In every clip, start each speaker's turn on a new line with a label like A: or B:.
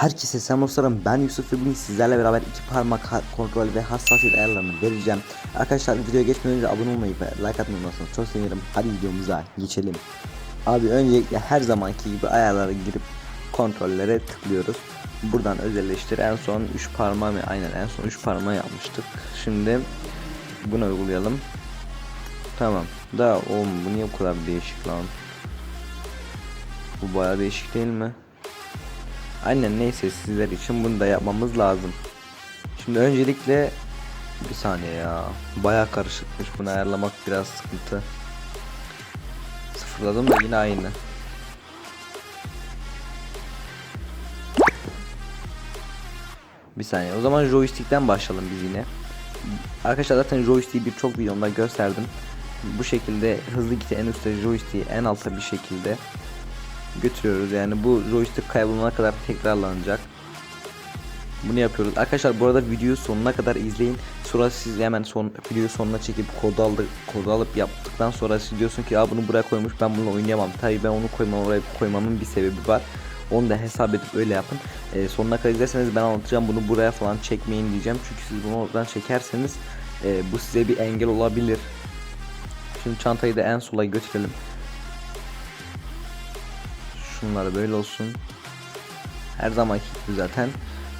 A: Herkese selam dostlarım ben Yusuf ve bugün sizlerle beraber iki parmak kontrol ve hassasiyet ayarlarını vereceğim. Arkadaşlar videoya geçmeden önce abone olmayı ve like atmayı unutmazsanız çok sevinirim. Hadi videomuza geçelim. Abi öncelikle her zamanki gibi ayarlara girip kontrollere tıklıyoruz. Buradan özelleştir en son 3 parmağı mı aynen en son 3 parmağı yapmıştık. Şimdi bunu uygulayalım. Tamam. Da oğlum bu niye bu kadar değişik lan? Bu bayağı değişik değil mi? Aynen neyse sizler için bunu da yapmamız lazım. Şimdi öncelikle bir saniye ya. Bayağı karışıkmış bunu ayarlamak biraz sıkıntı. Sıfırladım da yine aynı. Bir saniye. O zaman joystick'ten başlayalım biz yine. Arkadaşlar zaten joystick'i birçok videomda gösterdim. Bu şekilde hızlı git en üstte joystick'i en alta bir şekilde götürüyoruz. Yani bu joystick kaybolana kadar tekrarlanacak. Bunu yapıyoruz. Arkadaşlar bu arada videoyu sonuna kadar izleyin. Sonra siz hemen son videoyu sonuna çekip kodu aldı kodu alıp yaptıktan sonra siz diyorsun ki ya bunu buraya koymuş ben bununla oynayamam. Tabii ben onu koymam oraya koymamın bir sebebi var. Onu da hesap edip öyle yapın. Ee, sonuna kadar izlerseniz ben anlatacağım bunu buraya falan çekmeyin diyeceğim. Çünkü siz bunu oradan çekerseniz e, bu size bir engel olabilir. Şimdi çantayı da en sola götürelim. Şunları böyle olsun. Her zamanki gibi zaten.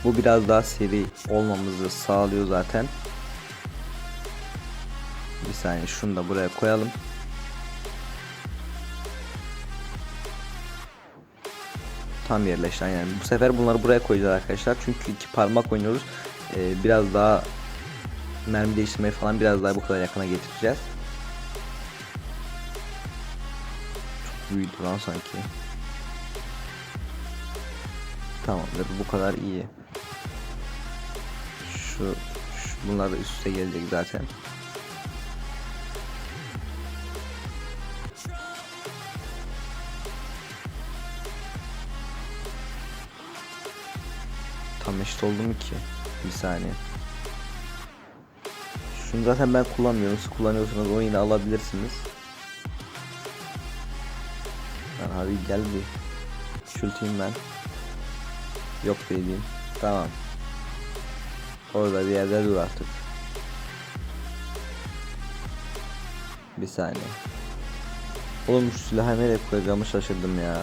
A: Bu biraz daha seri olmamızı sağlıyor zaten. Bir saniye şunu da buraya koyalım. Tam yerleşti aynen. Bu sefer bunları buraya koyacağız arkadaşlar. Çünkü iki parmak oynuyoruz. Ee, biraz daha mermi değiştirmeyi falan biraz daha bu kadar yakına getireceğiz. Çok büyüdü lan sanki. Tamamdır bu kadar iyi. Şu, şu bunlar da üst üste gelecek zaten. Tam eşit oldu mu ki? Bir saniye. Şunu zaten ben kullanmıyorum. Siz kullanıyorsanız onu yine alabilirsiniz. Lan abi gel bir. Küçülteyim ben. Yok dediğim. Tamam. Orada bir yerde dur artık. Bir saniye. Oğlum şu silahı nereye koyacağımı şaşırdım ya.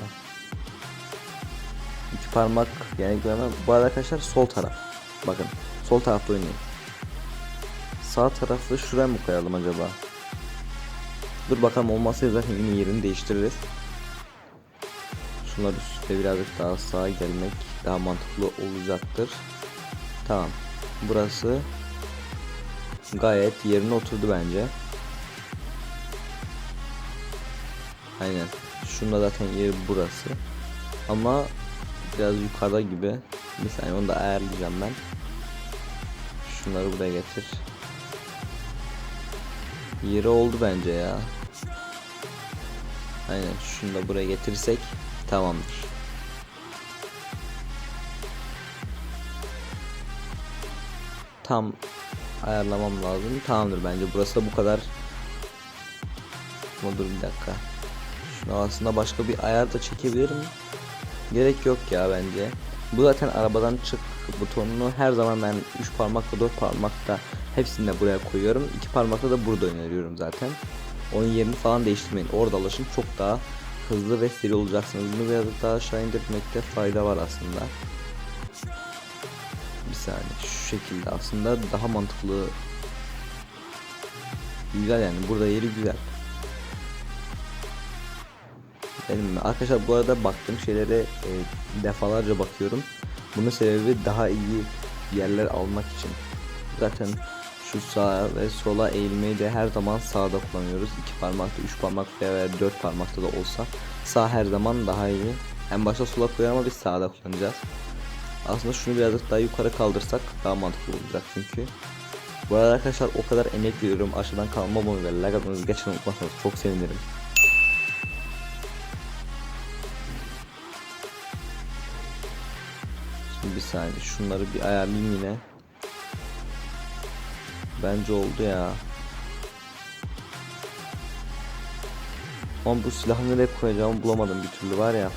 A: İki parmak yani görmem. Bu arada arkadaşlar sol taraf. Bakın sol tarafta oynayın. Sağ tarafı şuraya mı koyalım acaba? Dur bakalım olmazsa zaten yine yerini değiştiririz. Şunlar üstte birazcık daha sağa gelmek daha mantıklı olacaktır. Tamam. Burası gayet yerine oturdu bence. Aynen. Şunda zaten yeri burası. Ama biraz yukarıda gibi. Bir saniye onu da ayarlayacağım ben. Şunları buraya getir. Yeri oldu bence ya. Aynen şunu da buraya getirirsek tamamdır. Tam ayarlamam lazım. Tamamdır bence. Burası da bu kadar. Ama dur bir dakika. Şunu aslında başka bir ayar da çekebilirim. Gerek yok ya bence. Bu zaten arabadan çık butonunu her zaman ben 3 parmakla 4 parmakta hepsini de buraya koyuyorum. 2 parmakla da burada öneriyorum zaten. Onun yerini falan değiştirmeyin. Orada alışın çok daha hızlı ve seri olacaksınız. Bunu biraz daha aşağı indirmekte fayda var aslında. Bir saniye şu şekilde aslında daha mantıklı. Güzel yani burada yeri güzel. Benim arkadaşlar bu arada baktığım şeylere e, defalarca bakıyorum. Bunun sebebi daha iyi yerler almak için. Zaten şu sağa ve sola eğilmeyi de her zaman sağda kullanıyoruz. İki parmakta, üç parmakta veya dört parmakta da olsa sağ her zaman daha iyi. En başta sola koyuyor ama biz sağda kullanacağız. Aslında şunu birazcık daha yukarı kaldırsak daha mantıklı olacak çünkü. Bu arada arkadaşlar o kadar emek veriyorum. Aşağıdan kalma abone ve like atmanızı geçen unutmazsanız çok sevinirim. Şimdi bir saniye şunları bir ayarlayayım yine. Bence oldu ya. Ama bu silahı nereye koyacağımı bulamadım bir türlü var ya.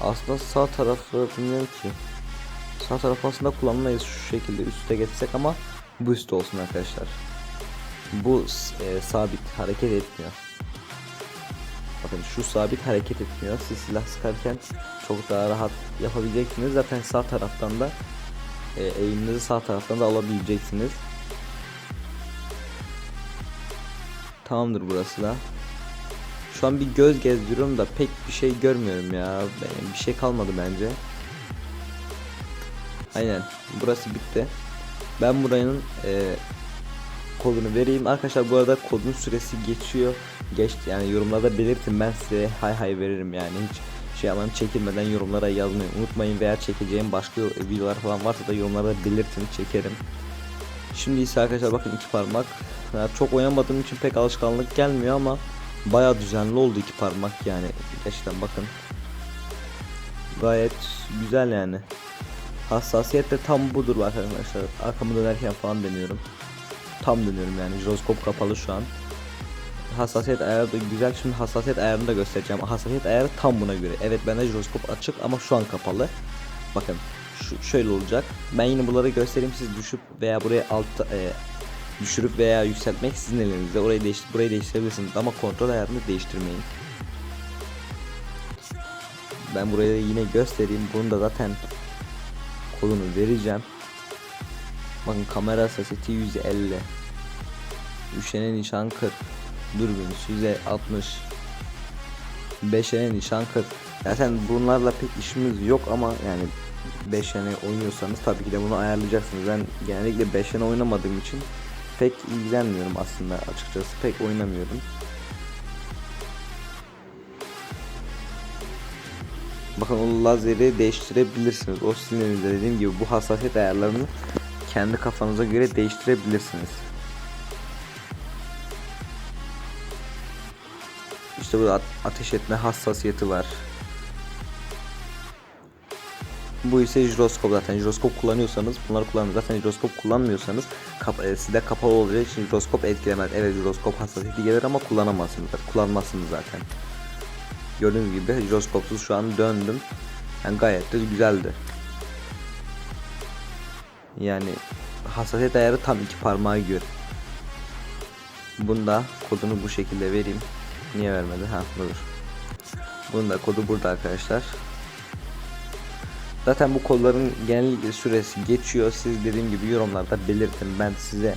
A: Aslında sağ tarafı bilmiyorum ki. Sağ tarafı aslında kullanmayız şu şekilde üste geçsek ama bu üst olsun arkadaşlar. Bu e, sabit hareket etmiyor. Bakın şu sabit hareket etmiyor. Siz silah sıkarken çok daha rahat yapabileceksiniz. Zaten sağ taraftan da e, eğiminizi sağ taraftan da alabileceksiniz. Tamamdır burası da. Şu an bir göz gezdiriyorum da pek bir şey görmüyorum ya. Benim bir şey kalmadı bence. Aynen. Burası bitti. Ben buranın e, kodunu vereyim. Arkadaşlar bu arada kodun süresi geçiyor. Geçti yani yorumlarda belirtin ben size hay hay veririm yani hiç şey yapmam çekilmeden yorumlara yazmayı unutmayın veya çekeceğim başka videolar falan varsa da yorumlarda belirtin çekerim. Şimdi ise arkadaşlar bakın iki parmak. Yani çok oynamadığım için pek alışkanlık gelmiyor ama baya düzenli oldu iki parmak yani. Gerçekten bakın. Gayet güzel yani. Hassasiyet de tam budur arkadaşlar. Arkamı dönerken falan deniyorum. Tam dönüyorum yani. Jiroskop kapalı şu an. Hassasiyet ayarı da güzel. Şimdi hassasiyet ayarını da göstereceğim. Hassasiyet ayarı tam buna göre. Evet bende jiroskop açık ama şu an kapalı. Bakın şu şöyle olacak. Ben yine bunları göstereyim siz düşüp veya buraya altta e, düşürüp veya yükseltmek sizin elinizde. Orayı değiş burayı değiştirebilirsiniz ama kontrol ayarını değiştirmeyin. Ben buraya yine göstereyim. Bunu da zaten kodunu vereceğim. Bakın kamera hassasiyeti 150. Üşene nişan 40. Dürbün yüze 60. Beşene nişan 40. Zaten bunlarla pek işimiz yok ama yani 5 oynuyorsanız tabii ki de bunu ayarlayacaksınız. Ben genellikle 5 oynamadığım için pek ilgilenmiyorum aslında açıkçası. Pek oynamıyorum. Bakın o lazeri değiştirebilirsiniz. O sizin dediğim gibi bu hassasiyet ayarlarını kendi kafanıza göre değiştirebilirsiniz. İşte bu ateş etme hassasiyeti var. Bu ise jiroskop zaten. Jiroskop kullanıyorsanız bunları kullanın. Zaten jiroskop kullanmıyorsanız kap e, kapalı olacağı için jiroskop etkilemez. Evet jiroskop hassasiyeti gelir ama kullanamazsınız. Kullanmazsınız zaten. Gördüğünüz gibi jiroskopsuz şu an döndüm. Yani gayet de güzeldi. Yani hassasiyet ayarı tam iki parmağı gör. Bunda kodunu bu şekilde vereyim. Niye vermedi? Ha budur. Bunun da kodu burada arkadaşlar. Zaten bu kodların genellikle süresi geçiyor. Siz dediğim gibi yorumlarda belirtin. Ben size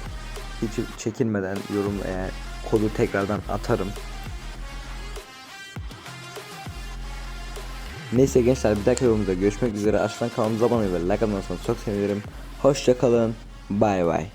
A: hiç çekinmeden yorum eğer kodu tekrardan atarım. Neyse gençler bir dahaki yorumda görüşmek üzere. Aşağıdan kanalımıza abone ve like unutmayın. çok sevinirim. Hoşçakalın. Bay bay.